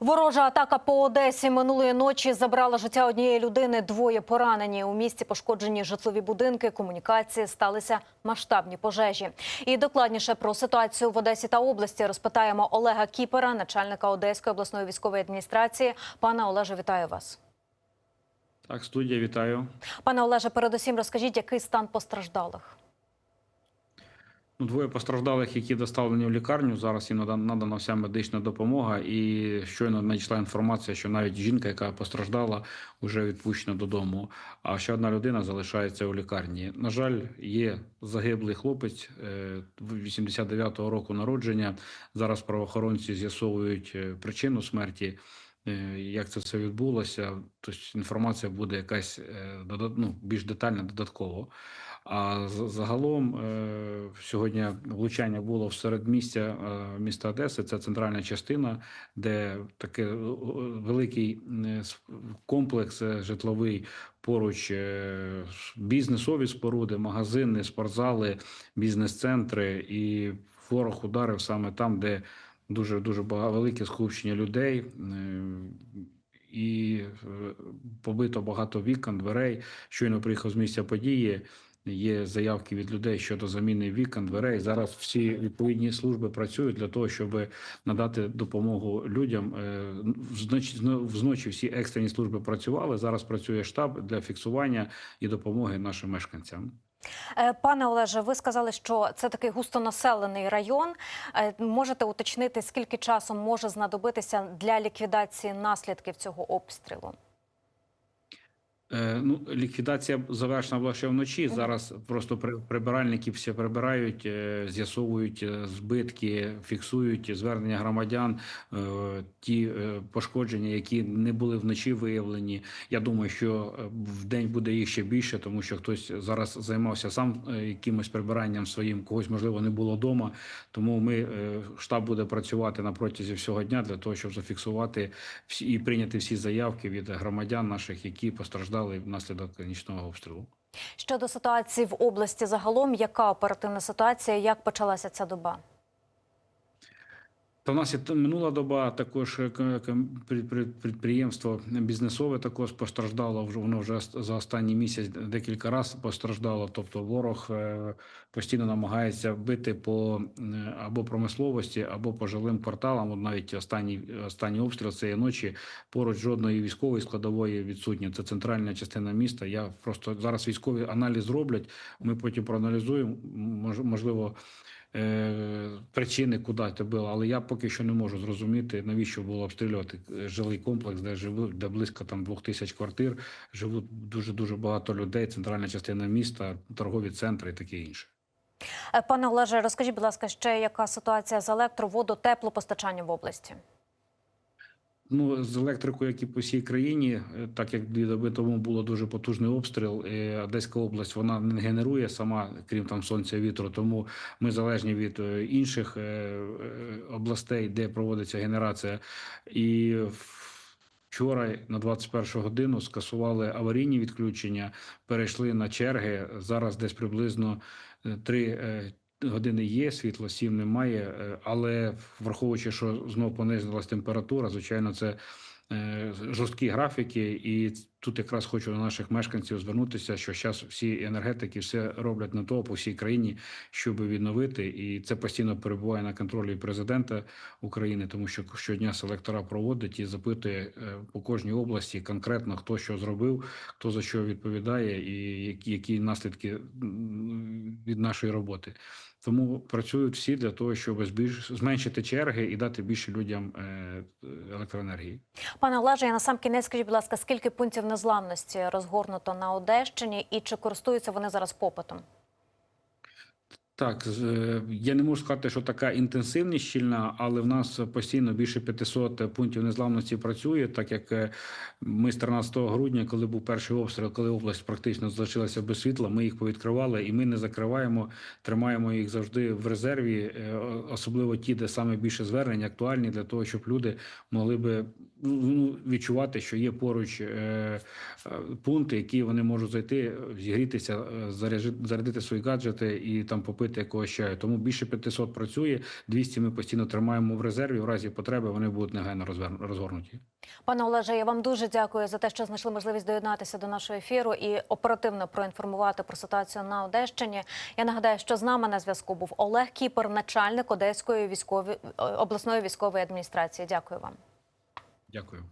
Ворожа атака по Одесі минулої ночі забрала життя однієї людини. Двоє поранені. У місті пошкоджені житлові будинки, комунікації, сталися масштабні пожежі. І докладніше про ситуацію в Одесі та області розпитаємо Олега Кіпера, начальника Одеської обласної військової адміністрації. Пане Олеже, вітаю вас. Так, студія, вітаю. Пане Олеже, передусім розкажіть, який стан постраждалих. Ну, двоє постраждалих, які доставлені в лікарню. Зараз їм нада- надана вся медична допомога. І щойно надійшла інформація, що навіть жінка, яка постраждала, вже відпущена додому. А ще одна людина залишається у лікарні. На жаль, є загиблий хлопець е, 89-го року народження. Зараз правоохоронці з'ясовують е, причину смерті. е, Як це все відбулося? Тобто інформація буде якась е, ну, більш детальна додатково. А загалом е, сьогодні влучання було в середмістя е, міста Одеси. Це центральна частина, де такий е, великий комплекс житловий. Поруч бізнесові споруди, магазини, спортзали, бізнес-центри. І ворог ударив саме там, де дуже дуже багато велике скупчення людей. І побито багато вікон, дверей. Щойно приїхав з місця події. Є заявки від людей щодо заміни вікон, дверей. Зараз всі відповідні служби працюють для того, щоб надати допомогу людям. Е, Вночі всі екстрені служби працювали. Зараз працює штаб для фіксування і допомоги нашим мешканцям. Е, Пане Олеже, ви сказали, що це такий густонаселений район. Е, Можете уточнити, скільки часу може знадобитися для ліквідації наслідків цього обстрілу? Е, Ну, ліквідація завершена була ще вночі. Зараз просто при- прибиральники всі прибирають, е, з'ясовують е, збитки, фіксують звернення громадян, ті пошкодження, які не були вночі виявлені. Я думаю, що в день буде їх ще більше, тому що хтось зараз займався сам якимось прибиранням своїм, когось можливо не було вдома. Тому ми штаб буде працювати на протязі всього дня для того, щоб зафіксувати всі і прийняти всі заявки від громадян наших, які постраждали внаслідок нічного обстрілу. Щодо ситуації в області загалом, яка оперативна ситуація, як почалася ця доба? Та в нас і минула доба також е, підприємство бізнесове також постраждало. Вже воно вже за останній місяць декілька разів постраждало. Тобто ворог е, постійно намагається бити по або промисловості, або по жилим кварталам. От навіть останній останній обстріл цієї ночі поруч жодної військової складової відсутні. Це центральна частина міста. Я просто зараз військовий аналіз зроблять. Ми потім проаналізуємо. Мож- можливо. Е, Причини, куди це було, але я поки що не можу зрозуміти, навіщо було обстрілювати е, жилий комплекс, де живуть, де близько там двох тисяч квартир, живуть дуже дуже багато людей, центральна частина міста, торгові центри і таке інше. Е, Пане Олеже, розкажіть, будь ласка, ще яка ситуація з електро, водо, теплопостачанням в області? Ну, з електрикою, як і по всій країні, е, так як дві доби тому було дуже потужний обстріл, е, Одеська область вона не генерує сама, крім там сонця і вітру. Тому ми залежні від е, інших е, областей, де проводиться генерація. І вчора на 21 годину скасували аварійні відключення, перейшли на черги. Зараз десь приблизно е, три. е, Години є, світло сім немає, е, але враховуючи, що знов понизилась температура, звичайно, це е, жорсткі графіки, і тут якраз хочу до наших мешканців звернутися, що зараз всі енергетики все роблять на то по всій країні, щоб відновити, і це постійно перебуває на контролі президента України, тому що щодня селектора проводить і запитує е, по кожній області конкретно хто що зробив, хто за що відповідає, і які, які наслідки від нашої роботи. Тому працюють всі для того, щоб збільш зменшити черги і дати більше людям е, електроенергії. Пане Олеже, я на сам кінець скажіть, будь ласка, скільки пунктів незламності розгорнуто на Одещині і чи користуються вони зараз попитом? Так, е, я не можу сказати, що така інтенсивність щільна, але в нас постійно більше 500 пунктів незламності працює, так як е, ми з 13 грудня, коли був перший обстріл, коли область практично залишилася без світла, ми їх повідкривали і ми не закриваємо, тримаємо їх завжди в резерві, е, особливо ті, де саме більше звернень актуальні для того, щоб люди могли би відчувати, що є поруч е, е, пункти, які вони можуть зайти, е, зігрітися, зарядити свої гаджети і там попити якогось чаю. Тому більше 500 працює, 200 ми постійно тримаємо в резерві. В разі потреби вони будуть негайно розгорнуті. Пане Олеже, я вам дуже дякую за те, що знайшли можливість доєднатися до нашого ефіру і оперативно проінформувати про ситуацію на Одещині. Я нагадаю, що з нами на зв'язку був Олег Кіпер, начальник Одеської військової обласної військової адміністрації. Дякую вам. Дякую.